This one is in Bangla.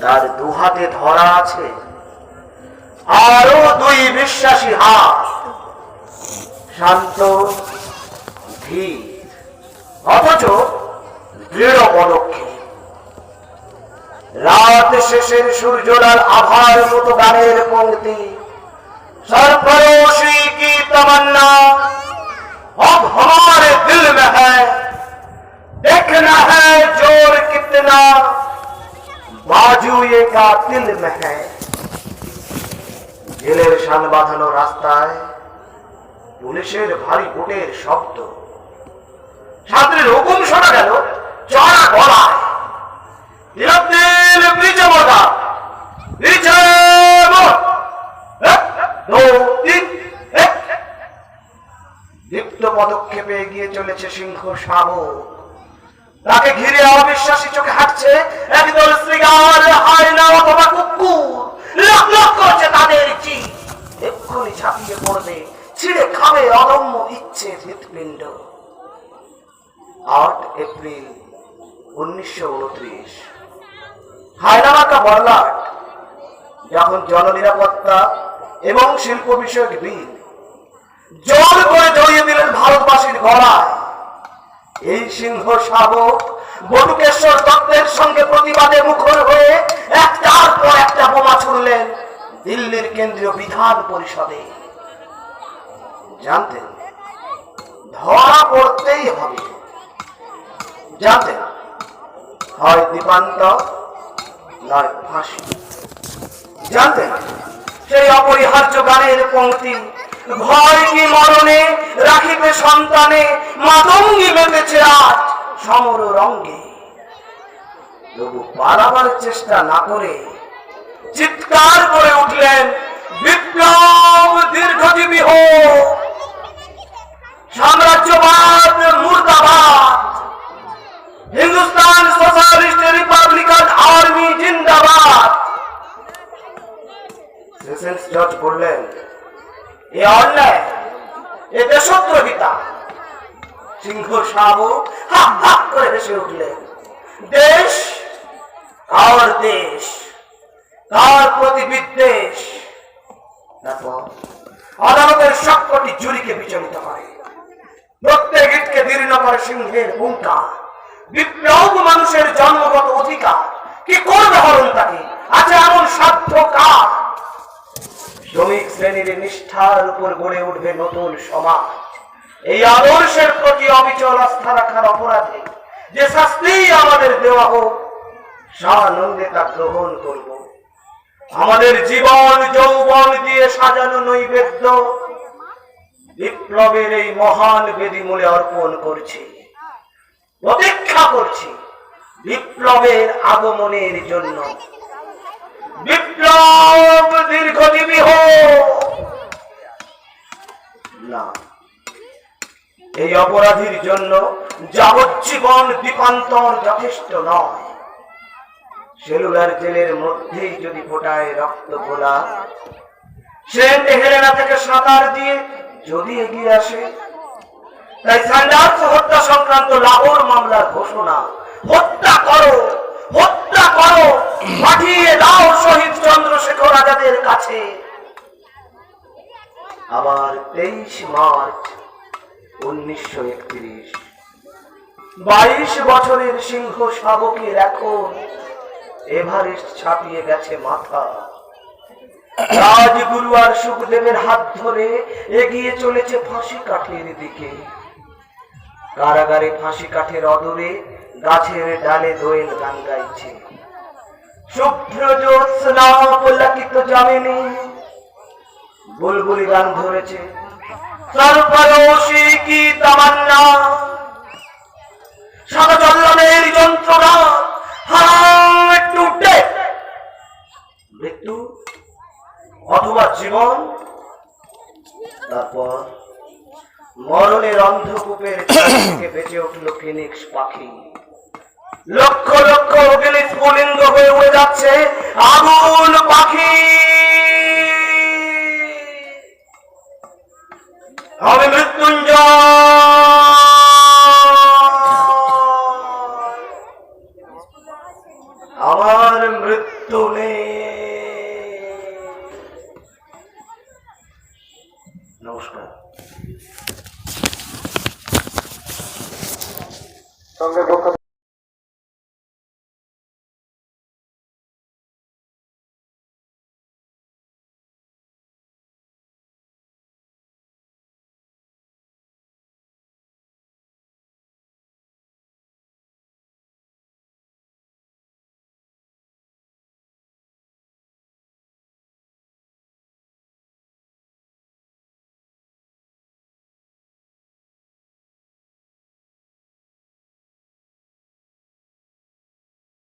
তার দুহাতে ধরা আছে। আরও দুই বিশ্বাসী হাত। শান্ত, ধীর, অথচ দৃঢ় পদক্ষেপ রাত শেষের সূর্যলার আভার মতো গানের পঙ্ক্তি। সরফরোশী কি তমান্না? বাজুয়ে কাতিল মেহে। জেলের শান বাঁধানো রাস্তায় পুলিশের ভারী বুটের শব্দ। ছাত্রের হুকুম শোনা গেল, চড়া গলায়। দীপ্ত হ্যাঁ? হ্যাঁ? পদক্ষেপে এগিয়ে চলেছে সিংহ শাবক তাকে ঘিরে অবিশ্বাসী চোখে হাঁটছে একদল হায়না অথবা কুকুর। লক লক করছে তাদের চিৎ এক্ষুনি ঝাঁপিয়ে পড়বে, ছিঁড়ে খাবে অদম্য ইচ্ছে হৃৎপিণ্ড। আট এপ্রিল, উনিশশো উনত্রিশ। হায়নামাকা বড়লাট যখন জননিরাপত্তা এবং শিল্প বিষয়ক বিল জোর করে জড়িয়ে দিলেন ভারতবাসীর গলায়। এই সিংহ শাবক বটুকেশ্বর দত্তের সঙ্গে প্রতিবাদে মুখর হয়ে একটার পর একটা বোমা ছুড়লেন দিল্লির কেন্দ্রীয় বিধান পরিষদে। জানতেন ধরা পড়তেই হবে। জানতেন হয় দীপান্তর নয় ফাঁসি জানতেন সেই অপরিহার্য গানের পঙ্ক্তি ভয় মরণে, রাখিবে সন্তানে, মাতঙ্গি মেতেছে আজ সমর রঙ্গে। তবু পালাবার চেষ্টা না করে চিৎকার করে উঠলেন, বিপ্লব দীর্ঘজীবী হোক সাম্রাজ্যবাদ মুর্দাবাদ, হিন্দুস্তান সোশ্যালিস্ট রিপাবলিকান আর্মি জিন্দাবাদ। বললেন আদালতের সবকটি জুরিকে বিচলিত করে প্রত্যেক ইটকে দীর্ণ করে সিংহের হুঙ্কার। বিপ্লব মানুষের জন্মগত অধিকার। কি করবে হরণ তাকে? আছে এমন সাধ্য কার? শ্রমিক শ্রেণির নিষ্ঠার উপর গড়ে উঠবে নতুন সমাজ। এই আদর্শের প্রতি অবিচল আস্থা রাখার অপরাধে যে শাস্তি আমাদের দেওয়া হোক সানন্দে তা গ্রহণ করব। আমাদের জীবন যৌবন দিয়ে সাজানো নৈবেদ্য বিপ্লবের এই মহান বেদি মূলে অর্পণ করছি, প্রতীক্ষা করছি বিপ্লবের আগমনের জন্য। বিপ্লব দীর্ঘজীবী না। এই অপরাধীর জন্য যাবজ্জীবন দীপান্তর যথেষ্ট নয়। সেলুলার জেলের মধ্যেই যদি ফোটায় রক্ত সেন্ট হেলেনা থেকে সাঁতার দিয়ে যদি এগিয়ে আসে, তাই স্যান্ডার্স হত্যা সংক্রান্ত লাহোর মামলার ঘোষণা, হত্যা করো হত্যা করো। আজাদের কাছে। আবার তেইশ মার্চ উনিশশো একত্রিশ। বাইশ বছরের সিংহ শাবকের এখন এভারেস্ট ছাপিয়ে গেছে মাথা। রাজগুরু আর সুখদেবের হাত ধরে এগিয়ে চলেছে ফাঁসি কাঠের দিকে। কারাগারে ফাঁসি কাঠের অদূরে গাছের ডালে দোয়েল গান গাইছে। বুলবুলি গান ধরেছে। সরফরোশি কি তামান্না? সাদা যন্ত্রণা। টুটে। মৃত্যু, অথবা জীবন, তারপর মরণের অন্ধকূপের বেঁচে উঠল ফিনিক্স পাখি। লক্ষ লক্ষ অগ্নি স্ফুলিঙ্গ হয়ে উড়ে যাচ্ছে। আগুন পাখি! আমি মৃত্যুঞ্জয়! আমার মৃত্যু নেই। নমস্কার। সঙ্গে